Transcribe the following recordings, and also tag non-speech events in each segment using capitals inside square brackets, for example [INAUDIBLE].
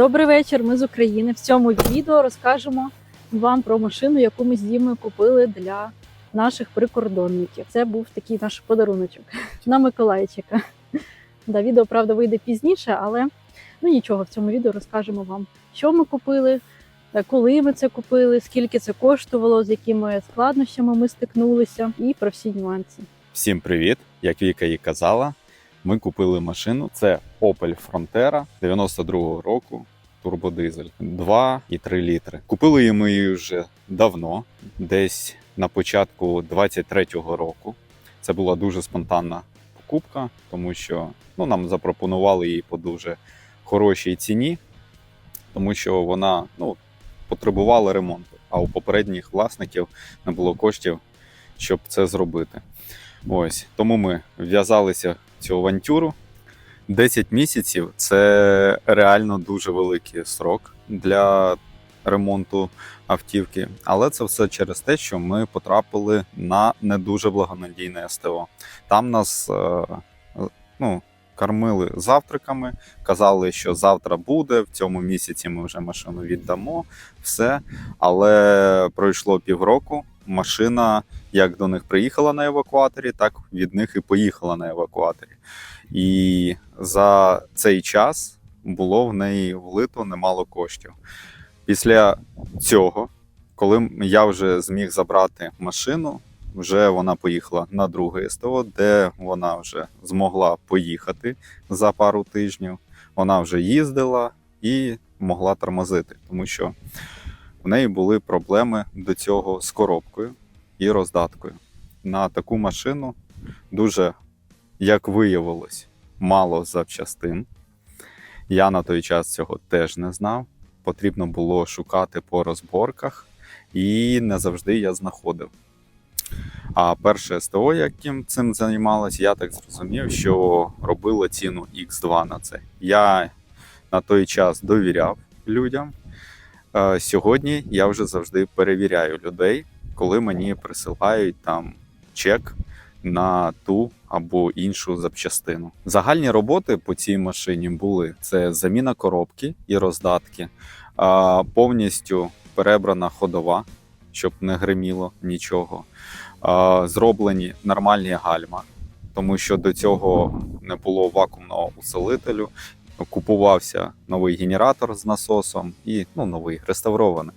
Добрий вечір. Ми з України. В цьому відео розкажемо вам про машину, яку ми з Дімою купили для наших прикордонників. Це був такий наш подаруночок [LAUGHS] на Миколайчика. Да, відео, правда, вийде пізніше, але ну нічого, в цьому відео розкажемо вам, що ми купили, е, коли ми це купили, скільки це коштувало, з якими складнощами ми стикнулися, і про всі нюанси. Всім привіт! Як Віка і казала, ми купили машину. Це Opel Frontera 92-го року. Турбодизель 2,3 літри. Купили її ми її вже давно, десь на початку 23-го року. Це була дуже спонтанна покупка, тому що ну, нам запропонували її по дуже хорошій ціні, тому що вона ну, потребувала ремонту, а у попередніх власників не було коштів, щоб це зробити. Ось тому ми в'язалися в цю авантюру. 10 місяців це реально дуже великий срок для ремонту автівки. Але це все через те, що ми потрапили на не дуже благонадійне СТО. Там нас е, ну, кормили завтраками, казали, що завтра буде, в цьому місяці ми вже машину віддамо, все. Але пройшло півроку. Машина як до них приїхала на евакуаторі, так від них і поїхала на евакуаторі. І за цей час було в неї влито немало коштів. Після цього, коли я вже зміг забрати машину, вже вона поїхала на друге СТО, де вона вже змогла поїхати за пару тижнів. Вона вже їздила і могла тормозити, тому що в неї були проблеми до цього з коробкою і роздаткою. На таку машину дуже, як виявилось, мало запчастин. Я на той час цього теж не знав. Потрібно було шукати по розборках, і не завжди я знаходив. А перше СТО, яким цим займалось, я так зрозумів, що робило ціну X2 на це. Я на той час довіряв людям. Е, Сьогодні я вже завжди перевіряю людей, коли мені присилають там чек на ту або іншу запчастину. Загальні роботи по цій машині були: це заміна коробки і роздатки, повністю перебрана ходова, щоб не гриміло нічого. Зроблені нормальні гальма, тому що до цього не було вакуумного усилителю. Купувався новий генератор з насосом і ну, новий реставрований.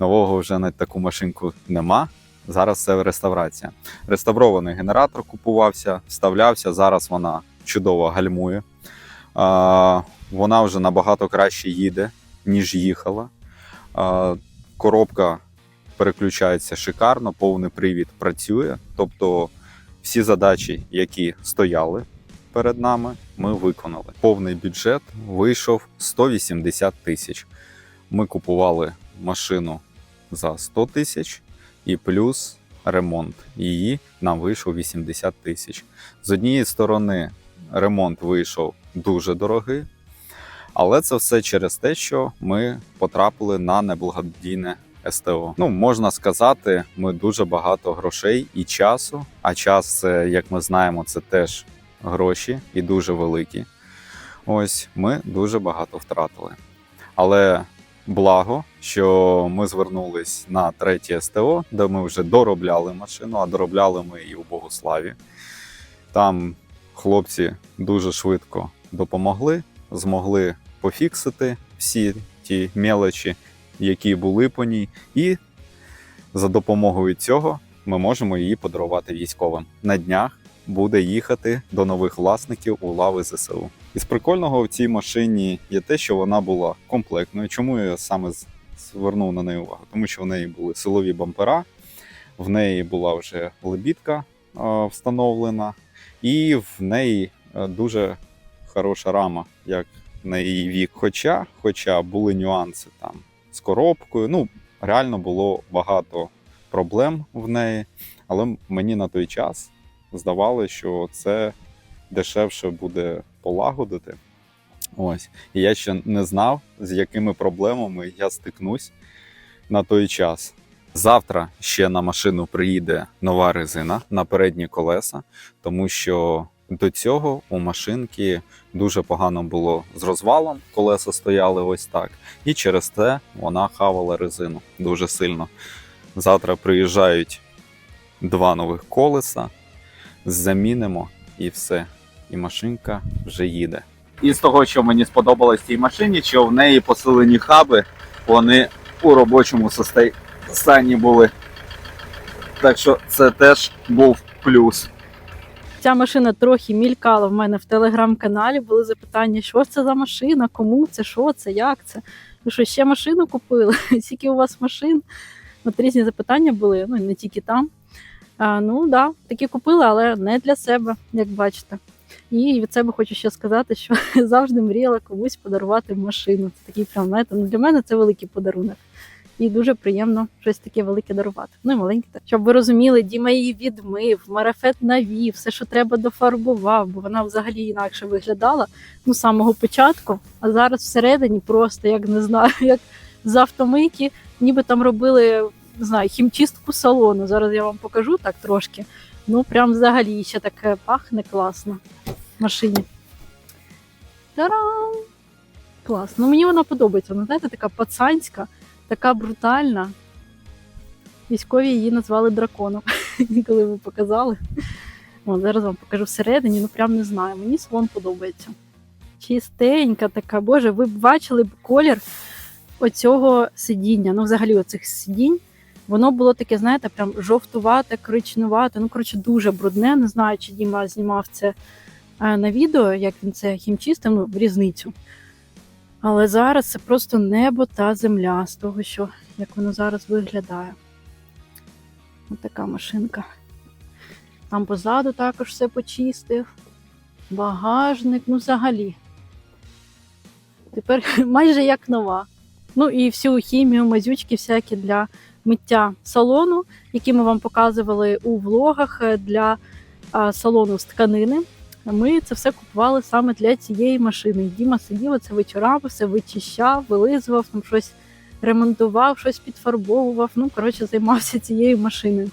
Нового вже на таку машинку нема. Зараз це реставрація. Реставрований генератор купувався, вставлявся. Зараз вона чудово гальмує. Вона вже набагато краще їде, ніж їхала. Коробка переключається шикарно, повний привід працює. Тобто всі задачі, які стояли перед нами, ми виконали. Повний бюджет вийшов 180 тисяч. Ми купували машину за 100 тисяч і плюс ремонт. Її нам вийшов 80 тисяч. З однієї сторони, ремонт вийшов дуже дорогий, але це все через те, що ми потрапили на неблагодійне СТО. Ну, можна сказати, ми дуже багато грошей і часу. А час, як ми знаємо, це теж гроші і дуже великі. Ось ми дуже багато втратили. Але благо, що ми звернулись на третє СТО, де ми вже доробляли машину, а доробляли ми її у Богославі. Там хлопці дуже швидко допомогли, змогли пофіксити всі ті мелочі, які були по ній, і за допомогою цього ми можемо її подарувати військовим. На днях буде їхати до нових власників у лави ЗСУ. Із прикольного в цій машині є те, що вона була комплектною. Чому я саме звернув на неї увагу? Тому що в неї були силові бампера, в неї була вже лебідка е, встановлена, і в неї е, дуже хороша рама, як на її вік. Хоча, хоча були нюанси там з коробкою. Ну, реально було багато проблем в неї, але мені на той час здавалося, що це дешевше буде полагодити. Ось. І я ще не знав, з якими проблемами я стикнусь на той час. Завтра ще на машину приїде нова резина на передні колеса, тому що До цього у машинки дуже погано було з розвалом, колеса стояли ось так, і через це вона хавала резину дуже сильно. Завтра приїжджають два нових колеса, замінимо і все. І машинка вже їде. І з того, що мені сподобалось цій машині, що в неї посилені хаби, вони у робочому стані були. Так що це теж був плюс. Ця машина трохи мількала в мене в телеграм-каналі. Були запитання, що це за машина, кому це, що це, як це. Ви що, ще машину купили? [LAUGHS] Скільки у вас машин? От різні запитання були, ну і не тільки там. А, ну так, да, такі купили, але не для себе, як бачите. І від себе хочу ще сказати, що [LAUGHS] завжди мріяла комусь подарувати машину. Це такий прям, знаєте, ну для мене це великий подарунок. І дуже приємно щось таке велике дарувати. Ну і маленьке. так. Щоб ви розуміли, Діма її відмив, марафет навів, все, що треба, дофарбував, бо вона взагалі інакше виглядала ну, з самого початку. А зараз всередині просто як не знаю, [LAUGHS] як з автомийки, ніби там робили не знаю, хімчистку салону. Зараз я вам покажу так трошки. Ну, прям взагалі ще таке пахне класно в машині. Та-рам! Клас. Ну мені вона подобається. Вона, знаєте, така пацанська, така брутальна. Військові її назвали драконом, [LAUGHS] коли ви показали. От, зараз вам покажу всередині, ну прям не знаю. Мені салон подобається. Чистенька така, боже, ви б бачили б колір оцього сидіння. Ну, взагалі, оцих сидінь. Воно було таке, знаєте, прям жовтувате, коричнувате. Ну, коротше, дуже брудне. Не знаю, чи Діма знімав це е, на відео, як він це хімчистив, ну, в різницю. Але зараз це просто небо та земля з того, що як воно зараз виглядає. Ось така машинка. Там позаду також все почистив. Багажник, ну взагалі. Тепер [LAUGHS] майже як нова. Ну і всю хімію, мазючки всякі для миття салону, які ми вам показували у влогах е, для салону з тканини. Ми це все купували саме для цієї машини. Діма сидів це вечорами, все вичищав, вилизував, там щось ремонтував, щось підфарбовував. Ну, коротше, займався цією машиною.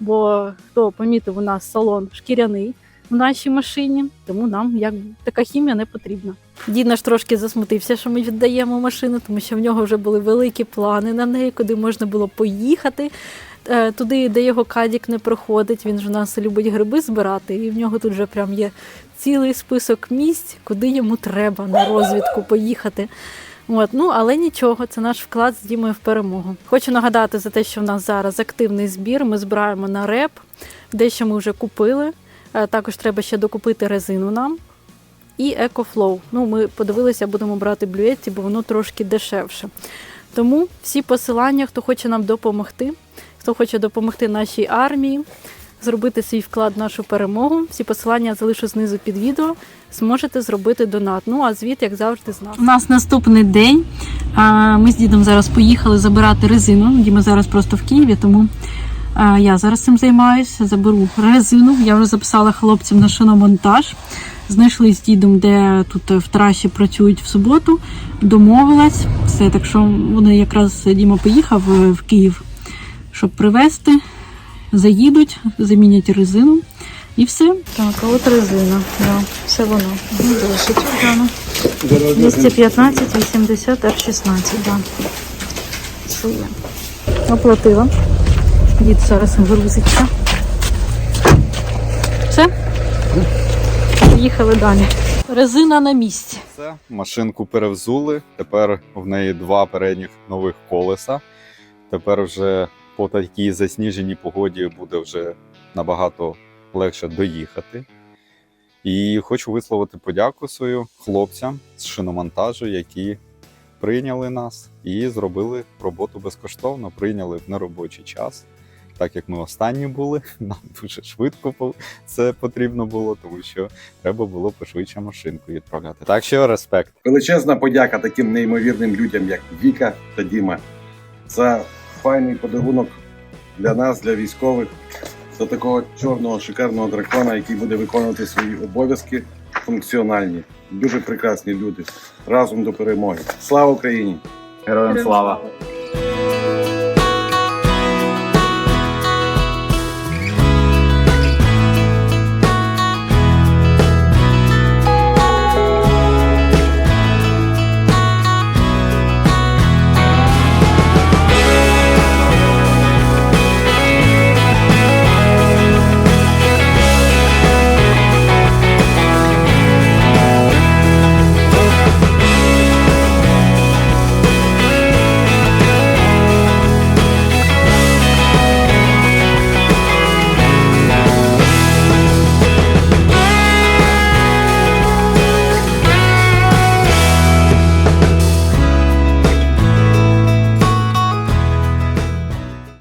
Бо хто помітив, у нас салон шкіряний в нашій машині, тому нам як така хімія не потрібна. Дід наш трошки засмутився, що ми віддаємо машину, тому що в нього вже були великі плани на неї, куди можна було поїхати. е, Туди, де його кадік не проходить, він ж у нас любить гриби збирати, і в нього тут вже прям є цілий список місць, куди йому треба на розвідку поїхати. От, ну але нічого, це наш вклад з Дімою в перемогу. Хочу нагадати за те, що в нас зараз активний збір. Ми збираємо на реп, дещо ми вже купили. Е, Також треба ще докупити резину нам. І EcoFlow. Ну, ми подивилися, будемо брати блюетті, бо воно трошки дешевше. Тому всі посилання, хто хоче нам допомогти, хто хоче допомогти нашій армії, зробити свій вклад в нашу перемогу. Всі посилання залишу знизу під відео. Зможете зробити донат. Ну а звіт, як завжди, з нас. У нас наступний день. Ми з дідом зараз поїхали забирати резину. Діма зараз просто в Києві, тому я зараз цим займаюся. Заберу резину. Я вже записала хлопцям на шиномонтаж. Знайшли з дідом, де тут в трасі працюють в суботу. Домовилась. Все, так що вони якраз Діма поїхав е, в Київ, щоб привезти. Заїдуть, замінять резину і все. Так, а от резина. Да, все воно. Залишить гляну. 215, 80, R16, да. Все є. Оплатила. Дід зараз грузиться. Все? Їхали далі. Резина на місці. Це машинку перевзули. Тепер в неї два передніх нових колеса. Тепер вже по такій засніженій погоді буде вже набагато легше доїхати. І хочу висловити подяку свою хлопцям з шиномонтажу, які прийняли нас і зробили роботу безкоштовно, прийняли в неробочий час. Так як ми останні були, [LAUGHS] нам дуже швидко це потрібно було, тому що треба було пошвидше машинку відправляти. Так що респект. Величезна подяка таким неймовірним людям, як Віка та Діма, за файний подарунок для нас, для військових, за такого чорного шикарного дракона, який буде виконувати свої обов'язки функціональні. Дуже прекрасні люди. Разом до перемоги. Слава Україні! Героям слава!